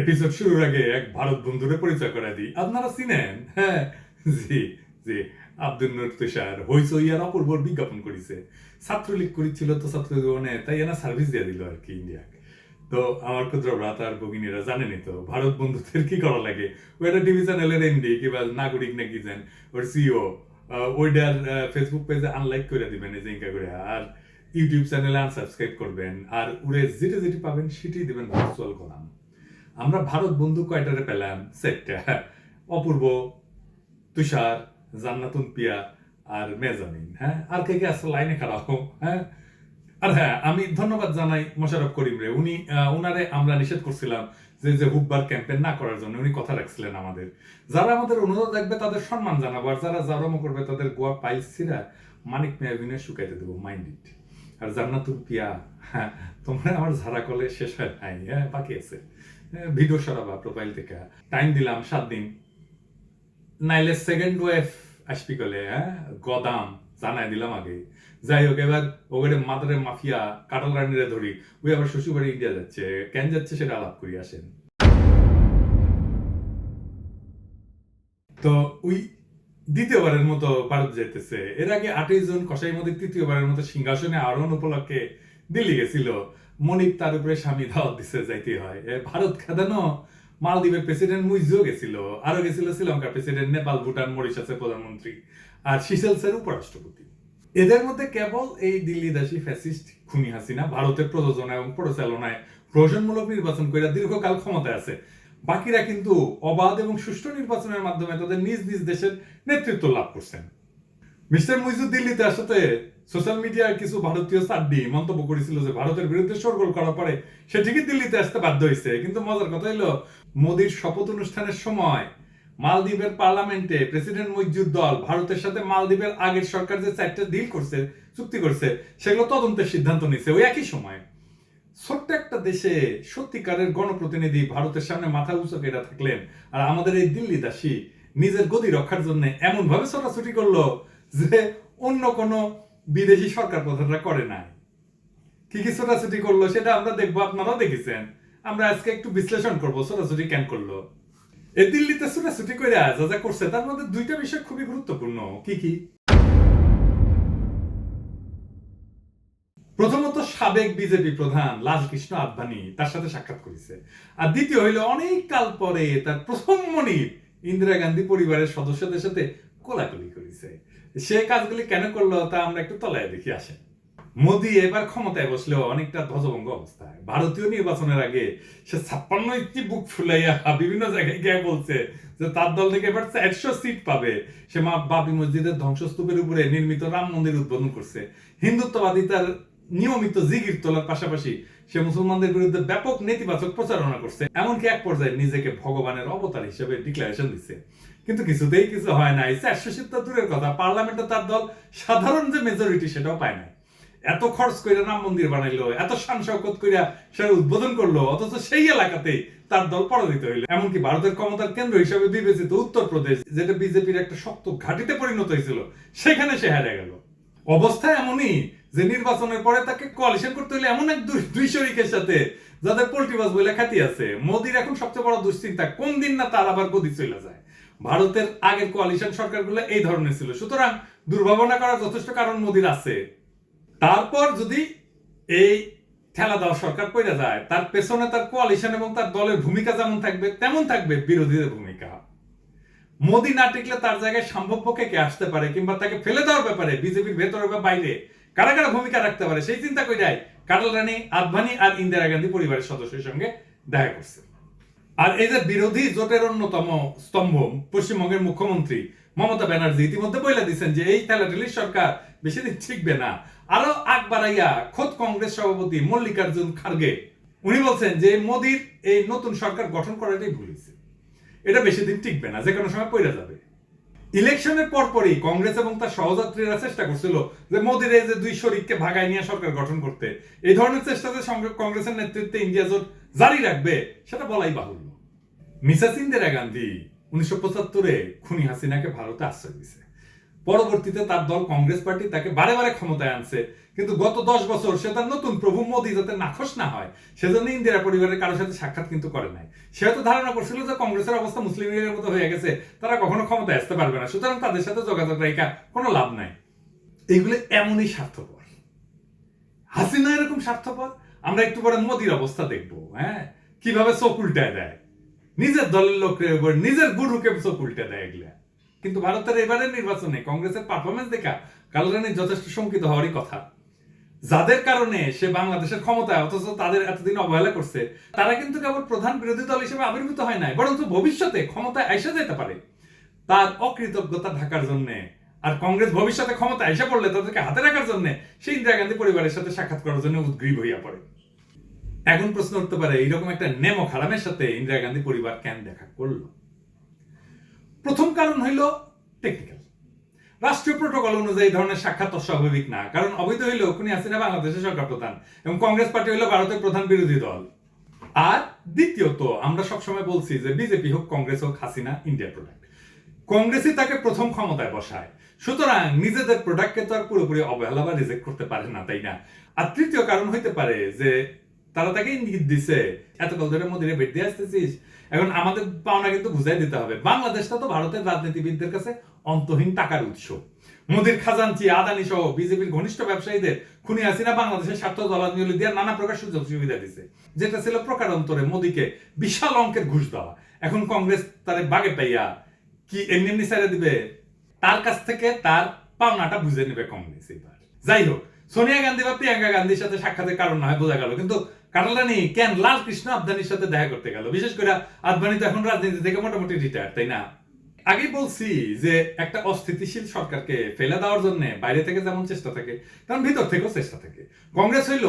Episode শুরুর আগে এক ভারত বন্ধুরে পরিচয় করে দিই। আপনারা চিনেন? হ্যাঁ। জি জি। আব্দুল তুষার হইচই আর বিজ্ঞাপন করেছে। ছাত্রলীগ করেছিল তো ছাত্র জীবনে তাই এনা সার্ভিস দিয়ে দিল আর কি ইন্ডিয়াকে। তো আমার ক্ষুদ্র ভ্রাতা আর ভগিনীরা জানেনই তো, ভারত বন্ধুদের কি করা লাগে? ওই একটা টিভি চ্যানেলের এমডি কিংবা নাগরিক নাকি যেন, ওর সিও ওইটার ফেসবুক পেজে আনলাইক করে দিবেন এই করে। আর ইউটিউব চ্যানেলে আনসাবস্ক্রাইব করবেন। আর উড়ে যেটা যেটি পাবেন সেটি দিবেন ভার্চুয়াল কলাম। আমরা ভারত বন্ধু কয়টারে পেলাম? সেটটা অপূর্ব, তুষার, জান্নাতুন পিয়া আর মেজামিন হ্যাঁ? আর কে কে আসলে লাইনে খারাপ হ্যাঁ? আর হ্যাঁ আমি ধন্যবাদ জানাই মোশারফ করিম রে। উনি উনারে আমরা নিষেধ করছিলাম যে যে হুব্বার ক্যাম্পেন না করার জন্য উনি কথা রাখছিলেন আমাদের। যারা আমাদের অনুরোধ রাখবে, তাদের সম্মান জানাব। আর যারা জারমো করবে, তাদের গোয়া পাইছিরা মানিক মেয়াবিনে শুকাইতে দেবো। Mind it. আর জান্নাতুল পিয়া হ্যাঁ তোমরা আমার ঝাড়া কলে শেষ হয় নাই হ্যাঁ বাকি আছে। ভিডিও সরাবা প্রোফাইল থেকে। টাইম দিলাম সাত দিন। নাইলে সেকেন্ড ওয়েভ আসবি কলে হ্যাঁ? গদাম, জানাই দিলাম আগে। যাই হোক, এবার ওখানে মাদারে মাফিয়া কাটাল রানীরে ধরি। ওই আবার শ্বশুরবাড়ি ইন্ডিয়া যাচ্ছে। কেন যাচ্ছে সেটা আলাপ করি, আসেন। তো ওই দ্বিতীয়বারের মতো ভারত যাইতেছে। এর আগে আটই জন কসাই মধ্যে তৃতীয়বারের মতো সিংহাসনে আরোহণ উপলক্ষে দিল্লি গেছিল। মনিপ তার উপরে স্বামী দাওয়াত দিছে যাইতে হয়। ভারত খাদানো মালদ্বীপের প্রেসিডেন্ট মুইজো গেছিল আরও গেছিল শ্রীলঙ্কার প্রেসিডেন্ট নেপাল, ভুটান, মরিশাসের প্রধানমন্ত্রী আর সিসেলসের উপরাষ্ট্রপতি। এদের মধ্যে কেবল এই দিল্লি দাসী ফ্যাসিস্ট খুনি হাসিনা, ভারতের প্রযোজনা এবং পরিচালনায় প্রয়োজনমূলক নির্বাচন করে দীর্ঘকাল ক্ষমতায় আছে। বাকিরা কিন্তু অবাধ এবং সুষ্ঠু নির্বাচনের মাধ্যমে তাদের নিজ নিজ দেশের নেতৃত্ব লাভ করছেন। মিস্টার মুইজুদ দিল্লিতে আসাতে সোশ্যাল মিডিয়ার কিছু ভারতীয় সাড্ডি মন্তব্য করেছিল যে ভারতের বিরুদ্ধে সরগোল করার পরে সে ঠিকই দিল্লিতে আসতে বাধ্য হয়েছে। কিন্তু মজার কথা হলো, মোদির শপথ অনুষ্ঠানের সময় মালদ্বীপের পার্লামেন্টে প্রেসিডেন্ট মুইজুদ দল ভারতের সাথে মালদ্বীপের আগের সরকার যে চারটা ডিল করছে, চুক্তি করছে, সেগুলো তদন্তের সিদ্ধান্ত নিছে ওই একই সময় ছোট্ট একটা দেশে সত্যিকারের গণপ্রতিনিধি ভারতের সামনে মাথা উঁচু থাকলেন। আর আমাদের এই দিল্লি দাসী নিজের গদি রক্ষার জন্য এমন ভাবে ছোটাছুটি করল যে অন্য কোনো বিদেশি সরকার প্রধানরা করে নাই। কি কি ছোটাছুটি করল সেটা আমরা দেখব, আপনারাও দেখেছেন। আমরা আজকে একটু বিশ্লেষণ করব ছোটাছুটি কেন করল। এই দিল্লিতে ছোটাছুটি করে যা যা করছে, তার মধ্যে দুইটা বিষয় খুবই গুরুত্বপূর্ণ। কি কি? প্রথমত সাবেক বিজেপি প্রধান লালকৃষ্ণ আদবানি তার সাথে সাক্ষাৎ করেছে। আর দ্বিতীয় হইল অনেক কাল পরে তার প্রথম মনির ইন্দিরা গান্ধী পরিবারের সদস্যদের সাথে কোলাকুলি করেছে সে কাজগুলি কেন করল তা আমরা একটু তলায় দেখি, আসেন। মোদি এবার ক্ষমতায় বসলেও অনেকটা ধ্বজভঙ্গ অবস্থায়। ভারতীয় নির্বাচনের আগে সে ছাপ্পান্ন একটি বুক ফুলাইয়া বিভিন্ন জায়গায় গিয়ে বলছে যে তার দল থেকে এবার চারশো সিট পাবে। সে মা বাবরি মসজিদের ধ্বংসস্তূপের উপরে নির্মিত রাম মন্দির উদ্বোধন করছে। হিন্দুত্ববাদী তার নিয়মিত জিগির তোলার পাশাপাশি সে মুসলমানদের বিরুদ্ধে ব্যাপক নেতিবাচক প্রচারণা করছে। এমনকি এক পর্যায়ে নিজেকে ভগবানের অবতার হিসেবে ডিক্লারেশন দিচ্ছে। কিন্তু কিছুতেই কিছু হয় নাই। চারশো সিট দূরের কথা। পার্লামেন্টে তার দল সাধারণ যে মেজরিটি সেটাও পায় নাই। এত খরচ করে রাম মন্দির বানাইলো, এত শান শৌকত কইরা সে উদ্বোধন করল, অথচ সেই এলাকাতেই তার দল পরাজিত হইল। এমনকি ভারতের ক্ষমতার কেন্দ্র হিসেবে বিবেচিত উত্তরপ্রদেশ, যেটা বিজেপির একটা শক্ত ঘাটিতে পরিণত হয়েছিল, সেখানে সে হারে গেল। অবস্থা এমনই যে নির্বাচনের পরে তাকে কোয়ালিশন করতে হলে এমন এক দুই- শরিকের সাথে যাদের পোল্ট্রিবাজ বলে খ্যাতি আছে। মোদির এখন সবচেয়ে বড় দুশ্চিন্তা, কোন দিন না তার আবার গদি চলে যায়। ভারতের আগের কোয়ালিশন সরকারগুলো এই ধরনের ছিল। সুতরাং দুর্ভাবনা করার যথেষ্ট কারণ মোদির আছে। তারপর যদি এই ঠেলা দেওয়া সরকার পড়ে যায়, তার পেছনে তার কোয়ালিশন এবং তার দলের ভূমিকা যেমন থাকবে, তেমন থাকবে বিরোধীদের ভূমিকা। মোদি না টিকলে তার জায়গায় সম্ভাব্যকে কে আসতে পারে কিংবা তাকে ফেলে দেওয়ার ব্যাপারে বিজেপির ভেতরে বা বাইরে কারা কারা ভূমিকা রাখতে পারে সেই চিন্তা করে যায় কাটাল রানী, আদভানি আর ইন্দিরা গান্ধী পরিবারের সদস্যের সঙ্গে দেখা করছে। আর এই যে বিরোধী জোটের অন্যতম স্তম্ভ, পশ্চিমবঙ্গের মুখ্যমন্ত্রী মমতা ব্যানার্জি ইতিমধ্যে বলে দিচ্ছেন যে এই ঠেলাঠেলির সরকার বেশি দিন ঠিকবে না। আরও আগ বাড়াইয়া খোদ কংগ্রেস সভাপতি মল্লিকার্জুন খার্গে, উনি বলছেন যে মোদির এই নতুন সরকার গঠন করাটাই ভুল হয়েছে। এটা বেশি দিন টিকবে না, যে কোনো সময় পড়ে যাবে। ইলেকশনের পরপরই কংগ্রেস এবং তার সহযাত্রীরা চেষ্টা করছিল যে মোদির এই যে দুই শরিককে ভাগায় নিয়ে সরকার গঠন করতে। এই ধরনের চেষ্টাতে কংগ্রেসের নেতৃত্বে ইন্ডিয়া জোট জারি রাখবে, সেটা বলাই বাহুল্য। মিসেস ইন্দিরা গান্ধী উনিশশো পঁচাত্তরে খুনি হাসিনাকে ভারতে আশ্রয় দিছে। পরবর্তীতে তার দল কংগ্রেস পার্টি তাকে বারে বারে ক্ষমতায় আনছে, কিন্তু গত দশ বছর সে তার নতুন প্রভু মোদী যাতে নাখোশ না হয়, সেজন্য ইন্দিরা পরিবারের কারোর সাথে সাক্ষাৎ কিন্তু করে নাই। সে হয়তো ধারণা করছিল যে কংগ্রেসের অবস্থা মুসলিম লীগের মতো হয়ে গেছে, তারা কখনো ক্ষমতায় আসতে পারবে না, সুতরাং তাদের সাথে যোগাযোগ রেখা কোনো লাভ নাই। এইগুলো এমনই স্বার্থপর। হাসিনা এরকম স্বার্থপর? আমরা একটু পরে মোদির অবস্থা দেখব হ্যাঁ? কীভাবে চোখ উল্টায় দেয়। নিজের দলের লোকের নিজের গুরুকে চোখ উল্টে দেয় এগুলা। কিন্তু ভারতের এবারের নির্বাচনে কংগ্রেসের পারফরমেন্স দেখা কালরানি যথেষ্ট শঙ্কিত হওয়ারই কথা। যাদের কারণে সে বাংলাদেশের ক্ষমতায়, অথচ তাদের এতদিন অবহেলা করছে, তারা কিন্তু কেবল প্রধান বিরোধী দল হিসেবে আবির্ভূত হয় নাই, বরঞ্চ ভবিষ্যতে ক্ষমতায় এসে যেতে পারে। তার অকৃতজ্ঞতা ঢাকার জন্য আর কংগ্রেস ভবিষ্যতে ক্ষমতা এসে পড়লে তাদেরকে হাতে রাখার জন্য সে ইন্দিরা গান্ধী পরিবারের সাথে সাক্ষাৎ করার জন্য উদ্গ্রীব হইয়া পড়ে। এখন প্রশ্ন উঠতে পারে, এইরকম একটা নেমো খারামের সাথে ইন্দিরা গান্ধী পরিবার কেন দেখা করল? প্রথম কারণ হইল টেকনিক্যাল রাষ্ট্রীয় প্রোটোকল অনুযায়ী ধরনের সাক্ষাৎ অস্বাভাবিক না, কারণ অবৈধ হইলেও খুনি হাসিনা বাংলাদেশের সরকার প্রধান এবং কংগ্রেস পার্টি হইল ভারতের প্রধান বিরোধী দল। আর দ্বিতীয়ত, আমরা সবসময় বলছি যে বিজেপি হোক, কংগ্রেস হোক, হাসিনা ইন্ডিয়ার প্রোডাক্ট কংগ্রেসই তাকে প্রথম ক্ষমতায় বসায়। সুতরাং নিজেদের প্রোডাক্টকে তো আর পুরোপুরি অবহেলা বা রিজেক্ট করতে পারে না, তাই না? আর তৃতীয় কারণ হইতে পারে যে তারা তাকে ইঙ্গিত দিছে, এতকাল ধরে মোদিরে ভেট দিয়ে আসতেছিস? এখন আমাদের পাওনা কিন্তু বুঝাই দিতে হবে। বাংলাদেশটা তো ভারতের রাজনীতিবিদদের কাছে অন্তহীন টাকার উৎস। মোদির খাজানচি আদানি সহ বিজেপির ঘনিষ্ঠ ব্যবসায়ীদের খুনি হাসিনা বাংলাদেশের স্বার্থ জলাঞ্জলি দিয়ে নানা প্রকার সুযোগ সুবিধা দিছে। যেটা ছিল প্রকারান্তরে মোদিকে বিশাল অঙ্কের ঘুষ দেওয়া। এখন কংগ্রেস তারে বাগে পাইয়া কি এমনি এমনি ছেড়ে দিবে? তার কাছ থেকে তার পাওনাটা বুঝে নেবে কংগ্রেস এবার। যাই হোক, সোনিয়া গান্ধী বা প্রিয়াঙ্কা গান্ধীর সাথে সাক্ষাতের কারণ না হয় বোঝা গেল। কিন্তু কাটালানি কেন? লাল কৃষ্ণ আদবানির সাথে দেখা করতে গেল। বিশেষ করে আদবানি তো এখন রাজনীতি থেকে মোটামুটি রিটায়ার তাই না? আগেই বলছি যে একটা অস্থিতিশীল সরকারকে ফেলে দেওয়ার জন্য বাইরে থেকে যেমন চেষ্টা থাকে, তেমন ভিতর থেকেও চেষ্টা থাকে। কংগ্রেস হইল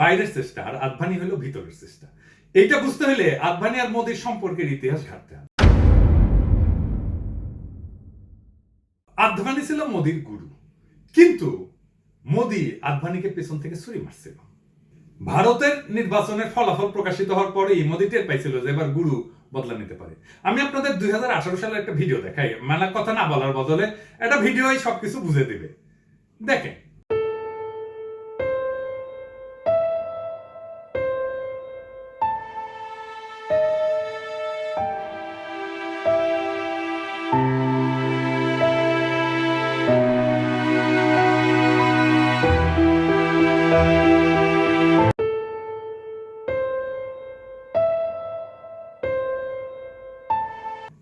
বাইরের চেষ্টা আর আদবানি হইল ভিতরের চেষ্টা। এইটা বুঝতে হলে আদবানি আর মোদীর সম্পর্কের ইতিহাস ঘাটতে হবে। আদভানি ছিল মোদির গুরু, কিন্তু মোদি আদভানিকে পেছন থেকে ছুরি মারছিল। ভারতের নির্বাচনের ফলাফল প্রকাশিত হওয়ার পরে মোদি টের পাইছিল যে এবার গুরু বদলা নিতে পারে। আমি আপনাদের দুই হাজার আঠারো সালের একটা ভিডিও দেখাই। মানে কথা না বলার বদলে একটা ভিডিওই সবকিছু বুঝে দিবে। দেখেন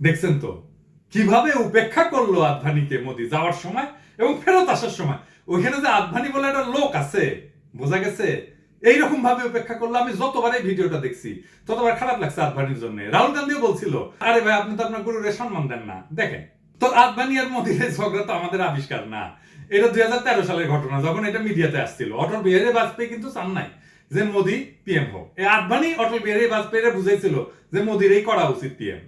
দেখছেন তো? কীভাবে উপেক্ষা করল আদভানিকে মোদি যাওয়ার সময় এবং ফেরত আসার সময়? ওইখানে যে আদভানি বলে একটা লোক আছে, বোঝা গেছে? এইরকম ভাবে উপেক্ষা করল, আমি যতবার এই ভিডিওটা দেখছি, ততবার খারাপ লাগছে আদভানির জন্য। রাহুল গান্ধীও বলছিল, আরে ভাই, আপনি তো আপনার গুরুরে সম্মান দেন না। দেখেন, তো আদভানি আর মোদির এই ঝগড়া তো আমাদের আবিষ্কার না। এটা দুই হাজার তেরো সালের ঘটনা, যখন এটা মিডিয়াতে আসছিল। অটল বিহারী বাজপেয়ী কিন্তু চান নাই যে মোদি পিএম হোক। এই আদভানি অটল বিহারী বাজপেয়ীরে বুঝাইছিল যে মোদির এই করা উচিত পিএম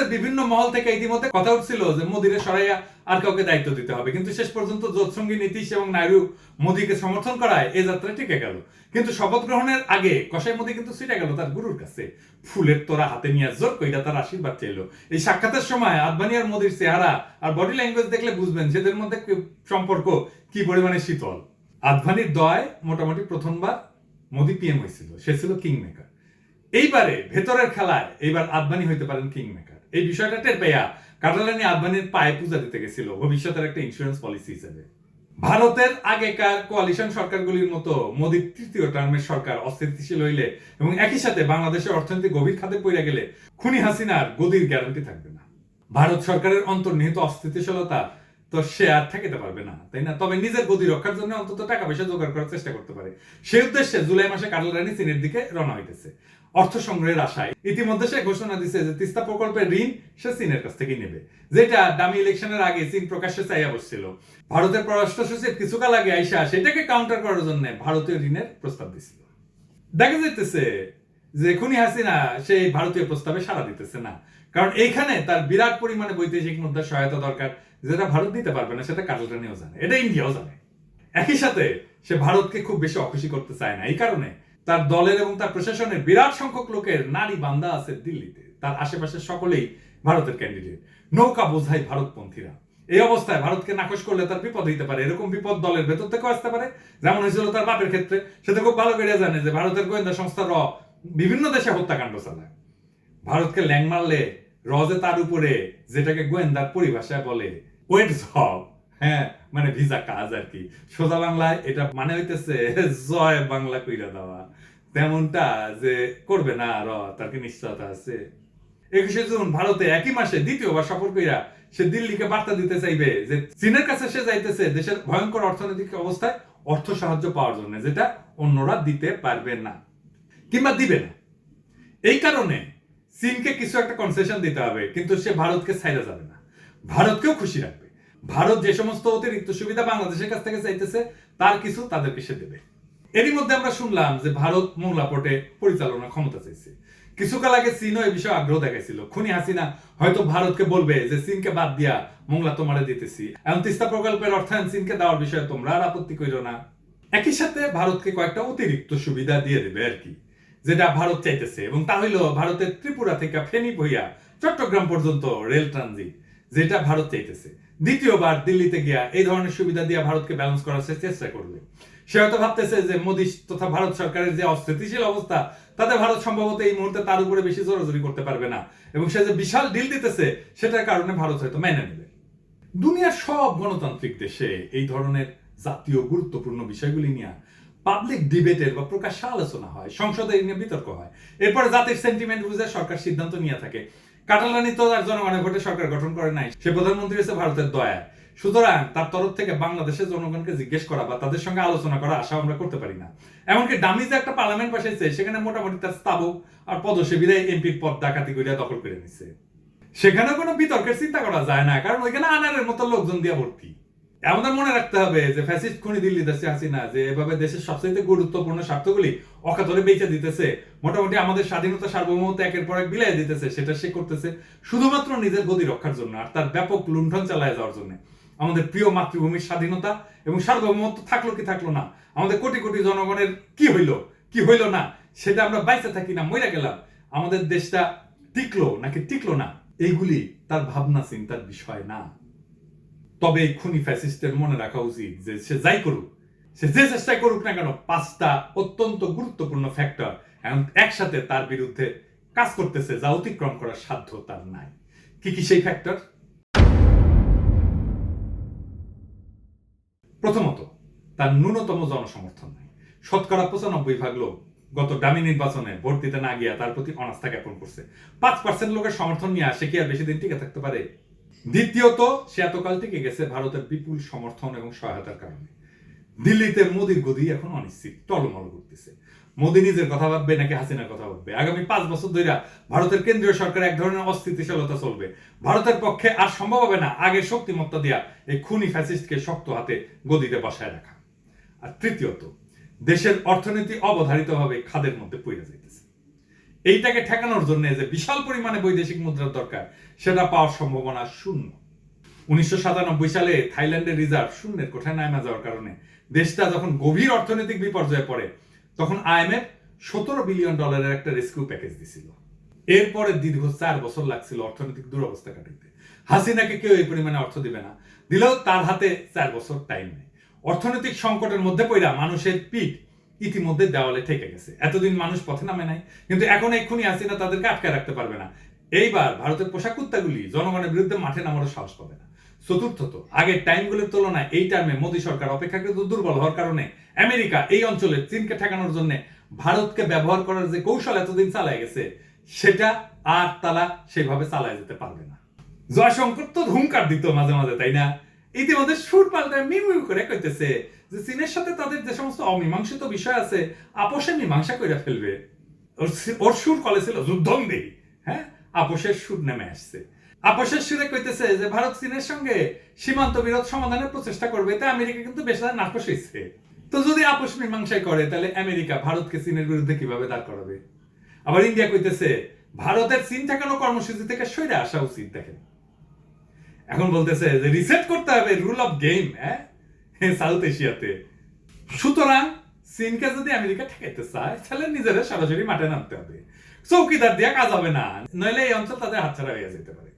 এর বিভিন্ন মহল থেকে ইতিমধ্যে কথা উঠছিল যে সরাইয়া আর কাউকে দায়িত্ব দিতে হবে। কিন্তু শেষ পর্যন্ত জোৎসঙ্গী নীতিশ এবং নাইডু সমর্থন করায় যাত্রা টিকে গেল। কিন্তু শপথ গ্রহণের আগে মোদি কিন্তু ছিটে গেল তার গুরুর কাছে। ফুলের তোরা হাতে নিয়ে জোর কইরা তার আশীর্বাদ চাইলো। এই সাক্ষাতের সময় আদবানি আর মোদির চেহারা আর বডি ল্যাঙ্গুয়েজ দেখলে বুঝবেন সেদের মধ্যে সম্পর্ক কি পরিমাণে শীতল। আদভানির দয় মোটামুটি প্রথমবার মোদি পিএম হয়েছিল। সে ছিল কিং মেকার এইবারে ভেতরের খেলায় এইবার আদবানি হইতে পারেন কিং মেকার এই বিষয়টা টের পাইয়া কাটালানি আদবানির পায়ে পূজা দিতে গেছিল। ভবিষ্যতের একটা ইন্স্যুরেন্স পলিসি হিসেবে। ভারতের আগেকার কোয়ালিশন সরকারগুলির মতো মোদীর তৃতীয় টার্মের সরকার অস্থিতিশীল হইলে এবং একই সাথে বাংলাদেশের অর্থনীতি গভীর খাতে পড়ে গেলে খুনি হাসিনার গদির গ্যারান্টি থাকবে না। ভারত সরকারের অন্তর্নিহিত অস্থিতিশীলতা তো সে আর ঠেকাতে পারবে না, তাই না? তবে নিজের গদি রক্ষার জন্য অন্তত টাকা পয়সা জোগাড় করার চেষ্টা করতে পারে। সেই উদ্দেশ্যে জুলাই মাসে কাটাল রানী চীনের দিকে রওনা হইতেছে। অর্থ সংগ্রহের আশায়। ইতিমধ্যে সে ঘোষণা দিছে যে তিস্তা প্রকল্পের ঋণ সে চীনের কাছ থেকে নেবে, যেটা দামি ইলেকশনের আগে চীন প্রকাশ্যে চাইয়া বসছিল। ভারতের পররাষ্ট্র সচিব কিছুকাল আগে আইসা সেটাকে কাউন্টার করার জন্য ভারতীয় ঋণের প্রস্তাব দিছিল। দেখা যাইতেছে যে খুনি হাসিনা সেই ভারতীয় প্রস্তাবে সাড়া দিতেছে না, কারণ এইখানে তার বিরাট পরিমাণে বৈদেশিক মুদ্রার সহায়তা দরকার, যেটা ভারত দিতে পারবে না সেটা কাটালটানিও জানে, এটা ইন্ডিয়াও জানে। একই সাথে সে ভারতকে খুব বেশি অখুশি করতে চায় না, এই কারণে তার দলের এবং তার প্রশাসনের বিরাট সংখ্যক লোকের নারী বান্দা আছে দিল্লিতে। তার আশেপাশে সকলেই ভারতের ক্যান্ডিডেট নৌকা বোঝাই ভারতপন্থীরা। এই অবস্থায় ভারতকে নাকচ করলে তার বিপদ হইতে পারে। এরকম বিপদ দলের ভেতর থেকেও আসতে পারে। যেমন হয়েছিল তার বাপের ক্ষেত্রে। সে তো খুব ভালো করে জানে যে ভারতের গোয়েন্দা সংস্থা র বিভিন্ন দেশে হত্যাকাণ্ড চালায়। ভারতকে ল্যাং মারলে রজে তার উপরে, যেটাকে গোয়েন্দার পরিভাষায় বলে ওয়েট জব হ্যাঁ মানে ভিসা কাজ আর কি। সোজা বাংলায় এটা মানে হইতেছে, জয় বাংলা কইরা দেওয়া। তেমনটা যে করবে না র তার কি নিশ্চয়তা আছে? একুশে জুন, ভারতে একই মাসে দ্বিতীয়বার সফর কইরা সে দিল্লিকে বার্তা দিতে চাইবে যে চীনের কাছে সে যাইতেছে দেশের ভয়ঙ্কর অর্থনৈতিক অবস্থায় অর্থ সাহায্য পাওয়ার জন্য, যেটা অন্যরা দিতে পারবে না কিংবা দিবে না। এই কারণে চীনকে কিছু একটা কনসেশন দিতে হবে, কিন্তু সে ভারতকে ছাইরা যাবে না। ভারতকেও খুশি রাখবে। ভারত যে সমস্ত অতিরিক্ত সুবিধা বাংলাদেশের কাছ থেকে চাইতেছে, তার কিছু তাদেরকে সে দেবে। এরই মধ্যে আমরা শুনলাম যে ভারত মোংলা পোর্টে পরিচালনা ক্ষমতা চাইছে। কিছুকাল আগে চীনও এই বিষয়ে আগ্রহ দেখাইছিল। খুনি হাসিনা হয়তো ভারতকে বলবে যে, চীনকে বাদ দিয়া মোংলা তোমারে দিতেছি। এখন তিস্তা প্রকল্পের অর্থায়ন চীনকে দেওয়ার বিষয়ে তোমরা আর আপত্তি করিল না। একই সাথে ভারতকে কয়েকটা অতিরিক্ত সুবিধা দিয়ে দেবে আর কি, যেটা ভারত চাইতেছে। এবং তা হইল ভারতের ত্রিপুরা থেকে ফেনী বইয়া চট্টগ্রাম পর্যন্ত রেল ট্রানজিট। যেটা ভারত চাইতেছে। দ্বিতীয়বার দিল্লিতে গিয়া এই ধরনের সুবিধা দিয়ে ভারতকে ব্যালেন্স করার চেষ্টা করবে। সে হয়তো ভাবতেছে যে মোদী তথা ভারত সরকারের যে অস্থিতিশীল অবস্থা, তাতে ভারত সম্ভবত এই মুহূর্তে তার উপরে বেশি জোরাজোরি করতে পারবে না। এবং সে যে বিশাল ডিল দিতেছে, সেটার কারণে ভারত হয়তো মেনে নেবে। দুনিয়ার সব গণতান্ত্রিক দেশে এই ধরনের জাতীয় গুরুত্বপূর্ণ বিষয়গুলি নিয়ে পাবলিক ডিবেটের বা প্রকাশ্য আলোচনা হয়, সংসদে নিয়ে বিতর্ক হয়। এরপরে জাতির সেন্টিমেন্ট বুঝে সরকার সিদ্ধান্ত নিয়ে থাকে। কাটালানি তো তার জনগণের ভোটে সরকার গঠন করে নাই। সে প্রধানমন্ত্রী হচ্ছে ভারতের দয়া। সুতরাং তার তরফ থেকে বাংলাদেশের জনগণকে জিজ্ঞেস করা বা তাদের সঙ্গে আলোচনা করা আশা আমরা করতে পারি না। এমনকি ডামি যে একটা পার্লামেন্ট বসেছে, সেখানে মোটামুটি তার স্থাবক আর পদসেবীরা এমপির পদ ডাকাতি করিয়া দখল করে নিছে। সেখানে কোনো বিতর্কের চিন্তা করা যায় না, কারণ ওইখানে আনারের মতো লোকজন দিয়ে ভর্তি। আমাদের মনে রাখতে হবে যে ফ্যাসিস্ট খুনি দিল্লি দেশে হাসিনা, যে এভাবে দেশের সবচেয়ে গুরুত্বপূর্ণ স্বার্থগুলি অকাতরে বেঁচে দিতেছে। মোটামুটি আমাদের স্বাধীনতা সার্বভৌমত্ব একের পর এক বিলাই দিতেছে, সেটা সে করতেছে শুধুমাত্র নিজের গতি রক্ষার জন্য আর তার ব্যাপক লুণ্ঠন চালায় যাওয়ার জন্য। আমাদের প্রিয় মাতৃভূমির স্বাধীনতা এবং সার্বভৌমত্ব থাকল কি থাকল না? আমাদের কোটি কোটি জনগণের কি হইল কি হইল না? সেটা আমরা বাইসে থাকি না, মইরা গেলাম। আমাদের দেশটা টিকলো নাকি টিকলো না? এইগুলি তার ভাবনা, চিন্তার বিষয় না। তবে এই খুনি ফ্যাসিস্টের মনে রাখা উচিত যে সে যাই করুক, সে যে চেষ্টাই করুক না কেন, পাঁচটা অত্যন্ত গুরুত্বপূর্ণ ফ্যাক্টর এখন একসাথে তার বিরুদ্ধে কাজ করতেছে যা অতিক্রম করার সাধ্য তার নাই। কি কি সেই ফ্যাক্টর প্রথমত, তার ন্যূনতম জনসমর্থন নাই। শতকরা পঁচানব্বই ভাগ লোক গত ডামি নির্বাচনে ভোট দিতে না গিয়া তার প্রতি অনাস্থা জ্ঞাপন করছে। পাঁচ পার্সেন্ট লোকের সমর্থন নিয়ে আসে কি আর বেশি দিন টিকে থাকতে পারে? দ্বিতীয়ত, সে এতকাল টিকে গেছে ভারতের বিপুল সমর্থন এবং সহায়তার কারণে। দিল্লিতে মোদির গদি এখন অনিশ্চিত, টলমল করতেছে। মোদি নিজের কথা ভাববে নাকি হাসিনার কথা ভাববে? আগামী পাঁচ বছর ধরে ভারতের কেন্দ্রীয় সরকার এক ধরনের অস্থিতিশীলতা চলবে। ভারতের পক্ষে আর সম্ভব হবে না আগে শক্তিমত্তা দিয়া এই খুনি ফ্যাসিস্টকে শক্ত হাতে গদিতে বসায় রাখা। আর তৃতীয়ত, দেশের অর্থনীতি অবধারিতভাবে খাদের মধ্যে পড়ে যাইতেছে। এইটাকে ঠেকানোর জন্য যে বিশাল পরিমাণে বৈদেশিক মুদ্রার দরকার, সেটা পাওয়ার সম্ভাবনা শূন্য। উনিশশো সালে থাইল্যান্ডের রিজার্ভ শূন্যের কোঠায় নামা যাওয়ার কারণে দেশটা যখন গভীর অর্থনৈতিক বিপর্যয়ে পড়ে, তখন আইএমএফ সতেরো বিলিয়ন ডলারের একটা রেস্কিউ প্যাকেজ দিছিল। এরপরে দীর্ঘ চার বছর লাগছিল অর্থনৈতিক দুরবস্থা কাটাইতে। হাসিনাকে কেউ এই পরিমাণে অর্থ দিবে না। দিলেও তার হাতে চার বছর টাইম নেই। অর্থনৈতিক সংকটের মধ্যে পড়া মানুষের পিঠ ইতিমধ্যে দেওয়ালে ঠেকে গেছে। এতদিন মানুষ পথে নামে নাই, কিন্তু এখন এক্ষুনি হাসিনা তাদেরকে আটকায় রাখতে পারবে না। এইবার ভারতের পোশাক কুত্তাগুলি জনগণের বিরুদ্ধে মাঠে নামারও সাহস পাবে না। চতুর্থত, আগের টাইমগুলোর তুলনায় এই টাইমে মোদী সরকার অপেক্ষাকৃত দুর্বল হওয়ার কারণে আমেরিকা এই অঞ্চলে চীনকে ঠেকানোর জন্য ভারতকে ব্যবহার করার যে কৌশল এতদিন চালায় গেছে, সেটা আর তারা সেভাবে চালায় যেতে পারবে না। জয়শঙ্কর তো ধুমকার দিত মাঝে মাঝে, তাই না? ইতিমধ্যে সুর পাল্টায় মিমিউ করে কইতেছে যে চীনের সাথে তাদের যে সমস্ত অমীমাংসিত বিষয় আছে, আপোষে মীমাংসা করে ফেলবে। ওর সুর কলে ছিল যুদ্ধন্দি হ্যাঁ? আপোষের সুর নেমে আসছে। আপোষের সুরে কইতেছে যে, ভারত চীনের সঙ্গে সীমান্ত বিরোধ সমাধানের প্রচেষ্টা করবে, তা আমেরিকা কিন্তু বেশ নাকশ হয়েছে তো যদি আপোষ মীমাংসাই করে, তাহলে আমেরিকা ভারতকে চীনের বিরুদ্ধে কীভাবে দাঁড় করাবে? আবার ইন্ডিয়া কইতেছে, ভারতের চীন ঠেকানো কর্মসূচি থেকে সরে আসা উচিত, দেখেন। এখন বলতেছে যে, রিসেট করতে হবে রুল অফ গেম হ্যাঁ? সাউথ এশিয়াতে। সুতরাং চীনকে যদি আমেরিকা ঠেকাইতে চায়, তাহলে নিজেরা সরাসরি মাঠে নামতে হবে। চৌকিদার দিয়ে কাজ হবে না, নইলে এই অঞ্চল তাদের হাতছাড়া হয়ে যেতে পারে।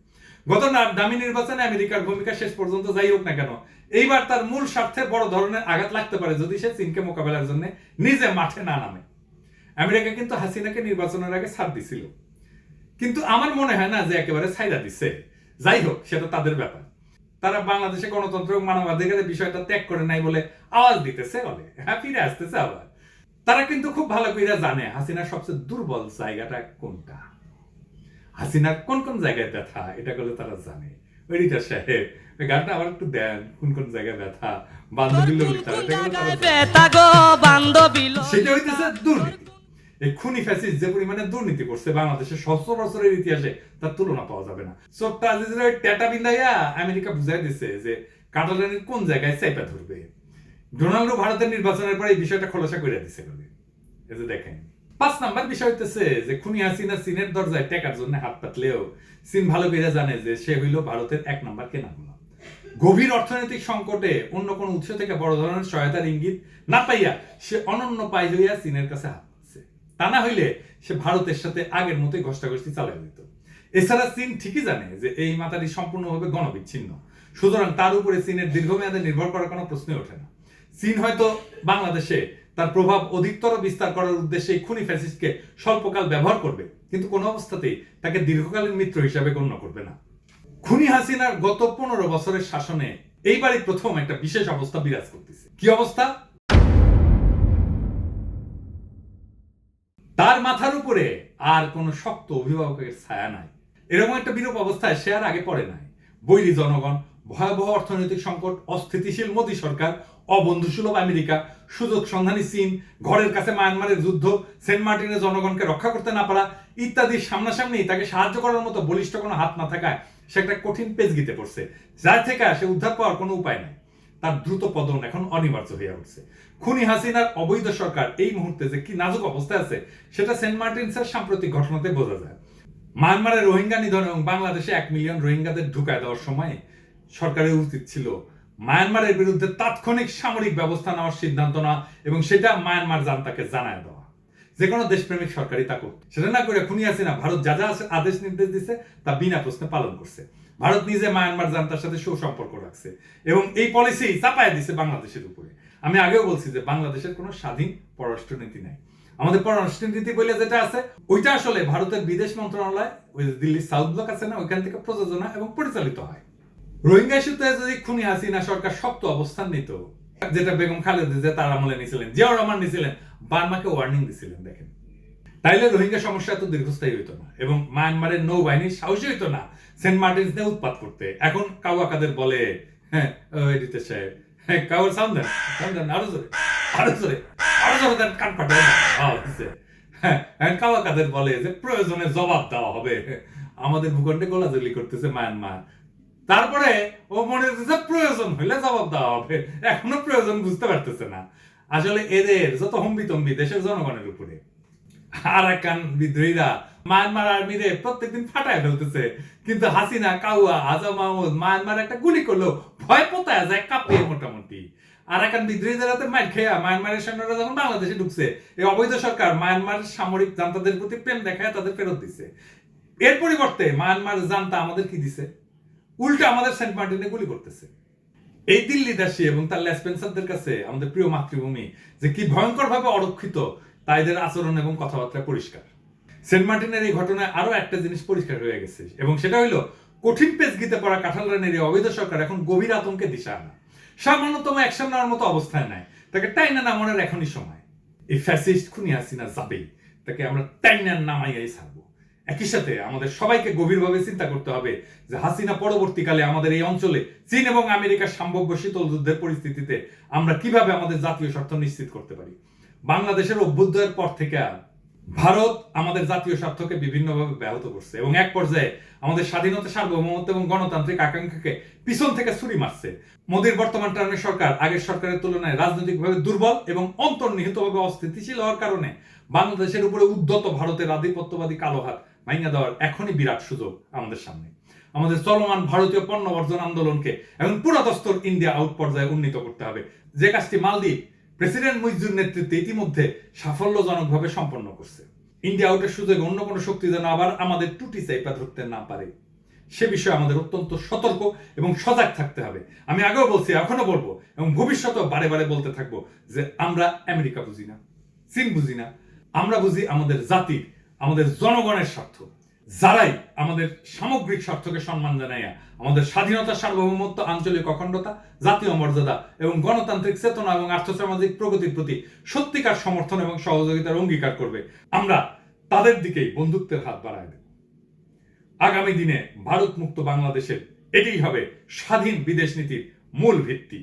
গত দামি নির্বাচনে আমেরিকার ভূমিকা শেষ পর্যন্ত যাই হোক না কেন, এইবার তার মূল স্বার্থে বড় ধরনের আঘাত লাগতে পারে যদি সে চীনকে মোকাবেলার জন্য নিজে মাঠে না নামে। আমেরিকা কিন্তু হাসিনাকে নির্বাচনের আগে ছাড় দিছিল। কিন্তু আমার মনে হয় না যে একেবারে ছাইরা দিছে। যাই হোক, সেটা তাদের ব্যাপার। তারা বাংলাদেশে গণতন্ত্র মানবাধিকারের বিষয়টা ত্যাগ করে নাই বলে আওয়াজ দিতেছে বলে। হ্যাঁ ফিরে আসতেছে আবার। তারা কিন্তু খুব ভালো করে জানে হাসিনার সবচেয়ে দুর্বল জায়গাটা কোনটা। হাসিনার কোন কোন জায়গায় ব্যথা এটা করলে তারা জানে। এডিটার সাহেব গানটা আবার একটু দেন কোন কোন জায়গায় ব্যথা বান্ধবী ললিতা সেটা হইতেছে দুর্নীতি। এই খুনি ফ্যাসিস যে পরিমাণে দুর্নীতি করছে বাংলাদেশের সহস্র বছরের ইতিহাসে, তার তুলনা পাওয়া যাবে না। সোট্টা আজিজের ওই ট্যাটা বিন্দাইয়া আমেরিকা বুঝাই দিছে যে কাটালানের কোন জায়গায় চাইপা ধরবে? ডোনাল্ডো ভারতের নির্বাচনের পরে এই বিষয়টা খোলাসা করে দিছে এই যে দেখেন। পাঁচ নাম্বার বিষয় হইতেছে যে, খুনি হাসিনা চীনের দরজায় টেকার জন্য হাত পাতলেও চীন ভালো করে জানে যে, সে হইল ভারতের এক নাম্বার কেনা গোলাম গভীর অর্থনৈতিক সংকটে অন্য কোন উৎস থেকে বড় ধরনের সহায়তার ইঙ্গিত না পাইয়া সে অনন্য পাই হইয়া চীনের কাছে হাত তা না হইলে সে ভারতের সাথে আগের মতোই ঘষ্টাঘষ্টি চালাই দিত। এছাড়া চীন ঠিকই জানে যে এই মাতারি সম্পূর্ণভাবে গণবিচ্ছিন্ন। সুতরাং তার উপরে চীনের দীর্ঘমেয়াদে নির্ভর করার কোনো প্রশ্নই ওঠে না। চীন হয়তো বাংলাদেশে তার প্রভাব অধিকতর বিস্তার করার উদ্দেশ্যে খুনি ফ্যাসিস্টকে স্বল্পকাল ব্যবহার করবে, কিন্তু কোনো অবস্থাতেই তাকে দীর্ঘকালীন মিত্র হিসাবে গণ্য করবে না। খুনি হাসিনার গত পনেরো বছরের শাসনে এইবারই প্রথম একটা বিশেষ অবস্থা বিরাজ করতেছে। কি অবস্থা? তার মাথার উপরে আর কোনো শক্ত অভিভাবকের ছায়া নাই। এরকম একটা বিরূপ অবস্থায় সে আর আগে পড়ে নাই। বৈরী জনগণ, ভয়াবহ অর্থনৈতিক সংকট, অস্থিতিশীল মোদী সরকার, অবন্ধুসুলভ আমেরিকা, সুযোগ সন্ধানী চীন, ঘরের কাছে মায়ানমারের যুদ্ধ, সেন্ট মার্টিনের জনগণকে রক্ষা করতে না পারা ইত্যাদি সামনাসামনি তাকে সাহায্য করার মতো বলিষ্ঠ কোনো হাত না থাকায় সে একটা কঠিন পেজ গিতে পড়ছে। যার থেকে সে উদ্ধার পাওয়ার কোনো উপায় নাই। তার দ্রুত পদন এখন অনিবার্য হয়ে উঠছে। খুনি হাসিনার অবৈধ সরকার এই মুহূর্তে যে কি নাজুক অবস্থায় আছে, সেটা সেন্ট মার্টিনসের সাম্প্রতিক ঘটনাতে বোঝা যায়। মায়ানমারের রোহিঙ্গা নিধন এবং বাংলাদেশে এক মিলিয়ন রোহিঙ্গাদের ঢুকায় দেওয়ার সময় সরকারের উচিত ছিল মায়ানমারের বিরুদ্ধে তাৎক্ষণিক সামরিক ব্যবস্থা নেওয়ার সিদ্ধান্ত নেওয়া এবং সেটা মায়ানমার জানতাকে জানায় দেওয়া। যে কোনো দেশপ্রেমিক সরকারই তা করত। সেটা না করে খুনি আসে না ভারত যা যা আদেশ নির্দেশ দিছে, তা বিনা প্রশ্নে পালন করছে। ভারত নিজে মায়ানমার জান্তার সাথে সুসম্পর্ক রাখছে এবং এই পলিসি চাপায় দিছে বাংলাদেশের উপরে। আমি আগেও বলছি যে বাংলাদেশের কোনো স্বাধীন পররাষ্ট্রনীতি নাই। আমাদের পররাষ্ট্রনীতি বলে যেটা আছে, ওইটা আসলে ভারতের বিদেশ মন্ত্রণালয়, ওই দিল্লির সাউথ ব্লক আছে না, ওইখান থেকে প্রযোজনা এবং পরিচালিত হয়। রোহিঙ্গা ইস্যুতে যদি খুনি হাসিনা সরকার শক্ত অবস্থান নিত, যেটা বেগম খালেদা যে তার আমলে নিয়েছিলেন জিয়াউর রহমান নিয়েছিলেন বার্মাকে ওয়ার্নিং দিছিলেন, দেখেন। তাইলে রোহিঙ্গা সমস্যা এত দীর্ঘস্থায়ী হইতো না এবং মায়ানমারের নৌবাহিনী সাহসী হইতো না সেন্ট মার্টিনস নিয়ে উৎপাত করতে। এখন কাউয়া কাদের বলে হ্যাঁ সাহেব হ্যাঁ কাউর সাউন্ড দেন সাউন্ড দেন আরও জোরে আরও হ্যাঁ হ্যাঁ কাউয়া কাদের বলে যে প্রয়োজনে জবাব দেওয়া হবে। আমাদের ভূখণ্ডে গোলাগুলি করতেছে মায়ানমার। তারপরে ও মনে হচ্ছে প্রয়োজন হইলে জবাব দেওয়া হবে। এখনও প্রয়োজন বুঝতে পারতেছে না। আসলে এদের যত হম্বি তম্বি দেশের জনগণের উপরে। আরাকান বিদ্রোহীরা মায়ানমার আর্মিরে প্রত্যেকদিন ফাটায় ফেলতেছে। কিন্তু হাসিনা, কাউয়া, আজম মাহমুদ মায়ানমার একটা গুলি করল ভয় পোতায় যায়, কাঁপিয়ে মোটামুটি। আরাকান বিদ্রোহীদের হাতে খেয়া মায়ানমারের সৈন্যরা যখন বাংলাদেশে ঢুকছে এই অবৈধ সরকার মায়ানমার সামরিক জান্তাদের প্রতি প্রেম দেখায় তাদের ফেরত দিছে। এর পরিবর্তে মায়ানমার জান্তা আমাদের কি দিছে? উল্টা আমাদের সেন্ট মার্টিনে গুলি করতেছে। এই দিল্লি দাসী এবং তার লেসপেন্সারদের কাছে আমাদের প্রিয় মাতৃভূমি, যে কি ভয়ঙ্কর ভাবে অরক্ষিত তাইদের আচরণ এবং কথাবার্তা পরিষ্কার। সেন্ট মার্টিনের এই ঘটনায় আরও একটা জিনিস পরিষ্কার হয়ে গেছে, এবং সেটা হইল কঠিন পেজ গীতে পড়া কাঁঠাল রানের এই অবৈধ সরকার এখন গভীর আতঙ্কে দিশা আনা। সামান্যতম অ্যাকশন নেওয়ার মতো অবস্থায় নাই। তাকে টাইনা নামানোর এখনই সময়। এই ফ্যাসিস্ট খুনি হাসিনা যাবেই, তাকে আমরা টাইনা নামাইয়াই ছাড়বো। একই সাথে আমাদের সবাইকে গভীরভাবে চিন্তা করতে হবে যে হাসিনা পরবর্তীকালে আমাদের এই অঞ্চলে চীন এবং আমেরিকার সম্ভাব্য শীতল যুদ্ধের পরিস্থিতিতে আমরা কীভাবে আমাদের জাতীয় স্বার্থ নিশ্চিত করতে পারি? বাংলাদেশের অভ্যুদয়ের পর থেকে ভারত আমাদের জাতীয় স্বার্থকে বিভিন্নভাবে ব্যাহত করছে এবং এক পর্যায়ে আমাদের স্বাধীনতা, সার্বভৌমত্ব এবং গণতান্ত্রিক আকাঙ্ক্ষাকে পিছন থেকে ছুরি মারছে। মোদীর বর্তমান টার্মের সরকার আগের সরকারের তুলনায় রাজনৈতিকভাবে দুর্বল এবং অন্তর্নিহিতভাবে অস্থিতিশীল হওয়ার কারণে বাংলাদেশের উপরে উদ্যত ভারতের আধিপত্যবাদী কালো হাত ভাঙা দেওয়ার এখনই বিরাট সুযোগ আমাদের সামনে। আমাদের চলমান ভারতীয় পণ্য বর্জন আন্দোলনকে এখন পুরাতস্তর ইন্ডিয়া আউট পর্যায়ে উন্নীত করতে হবে। যে কাজটি মালদ্বীপ প্রেসিডেন্ট মুইজুর নেতৃত্বে ইতিমধ্যে সাফল্যজনকভাবে সম্পন্ন করছে। ইন্ডিয়া আউটের সুযোগে অন্য কোনো শক্তি যেন আবার আমাদের টুটি চাইপা ধরতে না পারে। সে বিষয়ে আমাদের অত্যন্ত সতর্ক এবং সজাগ থাকতে হবে। আমি আগেও বলছি এখনও বলব এবং ভবিষ্যতেও বারে বারে বলতে থাকব যে আমরা আমেরিকা বুঝি না, চীন বুঝি না। আমরা বুঝি আমাদের জাতির, আমাদের জনগণের স্বার্থ। যারাই আমাদের সামগ্রিক স্বার্থকে সম্মান জানাইয়া আমাদের স্বাধীনতা, সার্বভৌমত্ব, আঞ্চলিক অখণ্ডতা, জাতীয় মর্যাদা এবং গণতান্ত্রিক চেতনা এবং আর্থসামাজিক প্রগতির প্রতি সত্যিকার সমর্থন এবং সহযোগিতার অঙ্গীকার করবে, আমরা তাদের দিকেই বন্ধুত্বের হাত বাড়ায় দেব। আগামী দিনে ভারত মুক্ত বাংলাদেশের এটাই হবে স্বাধীন বিদেশ নীতির মূল ভিত্তি।